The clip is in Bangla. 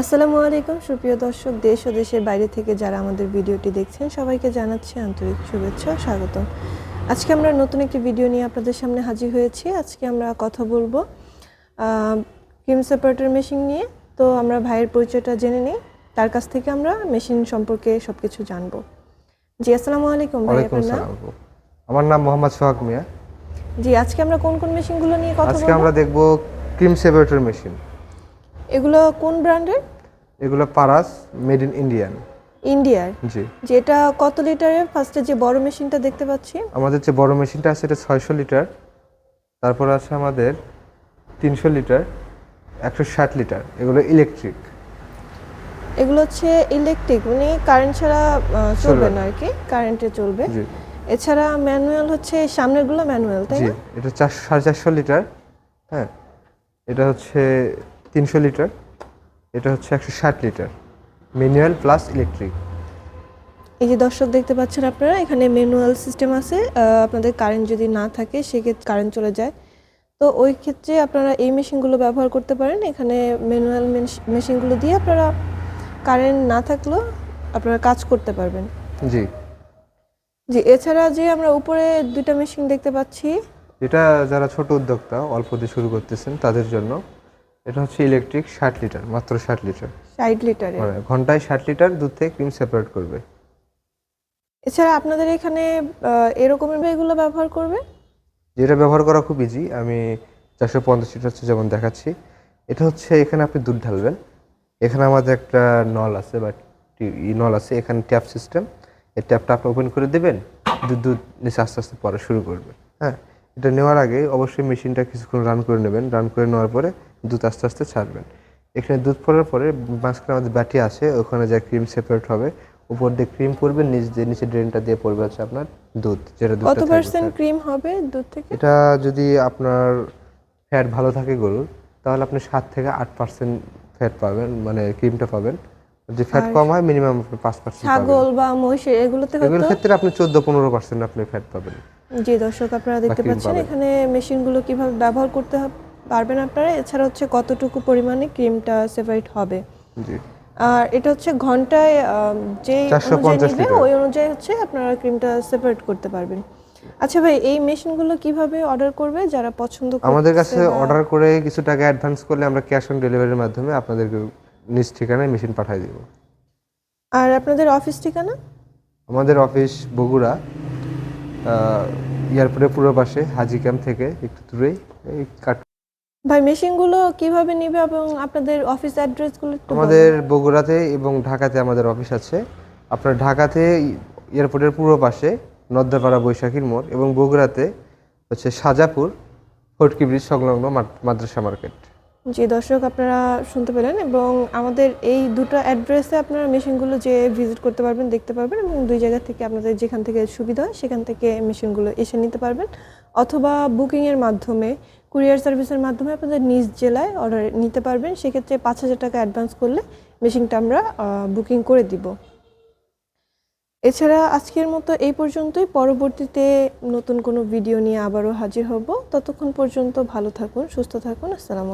আসসালামু আলাইকুম সুপ্রিয় দর্শক দেশ ও দেশের বাইরে থেকে যারা আমাদের ভিডিওটি দেখছেন সবাইকে জানাচ্ছি আন্তরিক শুভেচ্ছা স্বাগতম। আজকে আমরা নতুন একটি ভিডিও নিয়ে আপনাদের সামনে হাজির হয়েছি। আজকে আমরা কথা বলব ক্রিম সেপারেটর মেশিন নিয়ে। তো আমরা ভাইয়ের পরিচয়টা জেনে নিই তার কাছ থেকে আমরা মেশিন সম্পর্কে সবকিছু জানব। জি আসসালামু আলাইকুম ভাই আপনার। আমার নাম মোহাম্মদ সোহাগ মিয়া। জি আজকে আমরা কোন কোন মেশিনগুলো নিয়ে কথা বলব? আজকে আমরা দেখব ক্রিম সেপারেটর মেশিন। এগুলো কোন ব্র্যান্ডের? এগুলো পারাস মেড ইন ইন্ডিয়ান ইন্ডিয়ার জি। যেটা কত লিটারের ফার্স্টে যে বড় মেশিনটা দেখতে পাচ্ছি। আমাদের যে বড় মেশিনটা আছে এটা ছয়শো লিটার তারপর আছে আমাদের তিনশো লিটার একশো ষাট লিটার এগুলো ইলেকট্রিক এগুলো হচ্ছে ইলেকট্রিক মানে কারেন্ট ছাড়া চলবে না। আর কি কারেন্টে চলবে। জি। এছাড়া ম্যানুয়াল হচ্ছে সামনেরগুলো ম্যানুয়াল তাই না? এটা চার সাড়ে চারশো লিটার হ্যাঁ। এটা হচ্ছে তিনশো লিটার এটা হচ্ছে একশো ষাট লিটার। Manual plus electric. এই যে দর্শক দেখতে পাচ্ছেন আপনারা এখানে ম্যানুয়াল সিস্টেম আছে। আপনাদের কারেন্ট যদি না থাকে সেক্ষেত্রে কারেন্ট চলে যায়। তো ওই ক্ষেত্রে আপনারা এই মেশিনগুলো ব্যবহার করতে পারেন। এখানে ম্যানুয়াল মেশিনগুলো দিয়ে আপনারা কারেন্ট না থাকলেও আপনারা কাজ করতে পারবেন। জি। জি এছাড়া যে আমরা উপরে দুইটা মেশিন দেখতে পাচ্ছি। এটা যারা ছোট উদ্যোক্তা অল্প দিয়ে শুরু করতেছেন তাদের জন্য। এটা হচ্ছে ইলেকট্রিক ষাট লিটার মাত্র ষাট লিটার ষাট লিটার মানে ঘন্টায় ষাট লিটার দুধ থেকে ক্রিম সেপারেট করবে। এছাড়া আপনাদের এখানে আহ, এরকমের এগুলো ব্যবহার করবে? যেটা ব্যবহার করা খুব ইজি আমি চারশো পঞ্চাশ লিটার হচ্ছে যেমন দেখাচ্ছি। এটা হচ্ছে এখানে আপনি দুধ ঢালবেন। এখানে আমাদের একটা নল আছে বা ই নল আছে এখানে ট্যাপ সিস্টেম এই ট্যাপটা আপনি ওপেন করে দেবেন দুধ দুধ নিচে আস্তে আস্তে পরে শুরু করবে। হ্যাঁ এটা নেওয়ার আগে অবশ্যই মেশিনটা কিছুক্ষণ রান করে নেবেন। রান করে নেওয়ার পরে দুধ আস্তে আস্তে ছাড়বেন। এখানে দুধ পড়ার পরে মাঝখানে আমাদের ব্যাটি আছে ওখানে যা ক্রিম সেপারেট হবে উপর দিয়ে ক্রিম পড়বে নিচ দিয়ে নিচে ড্রেনটা দিয়ে পড়বে হচ্ছে আপনার দুধ যেটা দুধ কত পার্সেন্ট ক্রিম হবে দুধ থেকে? এটা যদি আপনার ফ্যাট ভালো থাকে গরুর তাহলে আপনি সাত থেকে আট পার্সেন্ট ফ্যাট পাবেন মানে ক্রিমটা পাবেন। যে ফ্যাট কম হয় মিনিমাম আপনি পাঁচ পার্সেন্ট ছাগল বা মহিষের এগুলোতে এগুলোর ক্ষেত্রে আপনি চোদ্দ পনেরো পার্সেন্ট আপনি ফ্যাট পাবেন। জি দর্শক আপনারা দেখতে পাচ্ছেন এখানে মেশিনগুলো কীভাবে ব্যবহার করতে হব- পারবেন আপনারা। এছাড়া হচ্ছে কতটুকু পরিমাণে ক্রিমটা সেপারেট হবে। আর এটা হচ্ছে ঘন্টায় যে অনুযায়ী নিবে ওই অনুযায়ী হচ্ছে আপনারা ক্রিমটা সেপারেট করতে পারবেন। আচ্ছা ভাই এই মেশিনগুলো কীভাবে অর্ডার করবে? যারা পছন্দ করছে আমাদের কাছে অর্ডার করে কিছু টাকা অ্যাডভান্স করলে আমরা ক্যাশ অন ডেলিভারির মাধ্যমে আপনাদেরকে নিজ ঠিকানায় মেশিন পাঠিয়ে দিব। আর আপনাদের অফিস ঠিকানা? আমাদের অফিস বগুড়া এয়ারপোর্টের পূর্ব পাশে হাজি ক্যাম্প থেকে একটু দূরেই এই কাট ভাই মেশিনগুলো কীভাবে নিবে এবং আপনাদের অফিস অ্যাড্রেসগুলো একটু বলবেন? আমাদের বগুড়াতে এবং ঢাকাতে আমাদের অফিস আছে। আপনার ঢাকাতে এয়ারপোর্টের পূর্ব পাশে নদ্দাপাড়া বৈশাখীর মোড় এবং বগুড়াতে হচ্ছে সাজাপুর ফটকি ব্রিজ সংলগ্ন মাদ- মাদ্রাসা মার্কেট। জি দর্শক আপনারা শুনতে পেলেন এবং আমাদের এই দুটো অ্যাড্রেসে আপনারা মেশিনগুলো যে ভিজিট করতে পারবেন দেখতে পারবেন এবং দুই জায়গা থেকে আপনাদের যেখান থেকে সুবিধা হয় সেখান থেকে মেশিনগুলো এসে নিতে পারবেন। অথবা বুকিংয়ের মাধ্যমে, কুরিয়ার সার্ভিসের মাধ্যমে আপনাদের নিজ জেলায় অর্ডার নিতে পারবেন। সেক্ষেত্রে পাঁচ হাজার টাকা অ্যাডভান্স করলে মেশিনটা আমরা বুকিং করে দিব। এছাড়া আজকের মতো এই পর্যন্তই। পরবর্তীতে নতুন কোনো ভিডিও নিয়ে আবারও হাজির হব। ততক্ষণ পর্যন্ত ভালো থাকুন, সুস্থ থাকুন। আসসালামু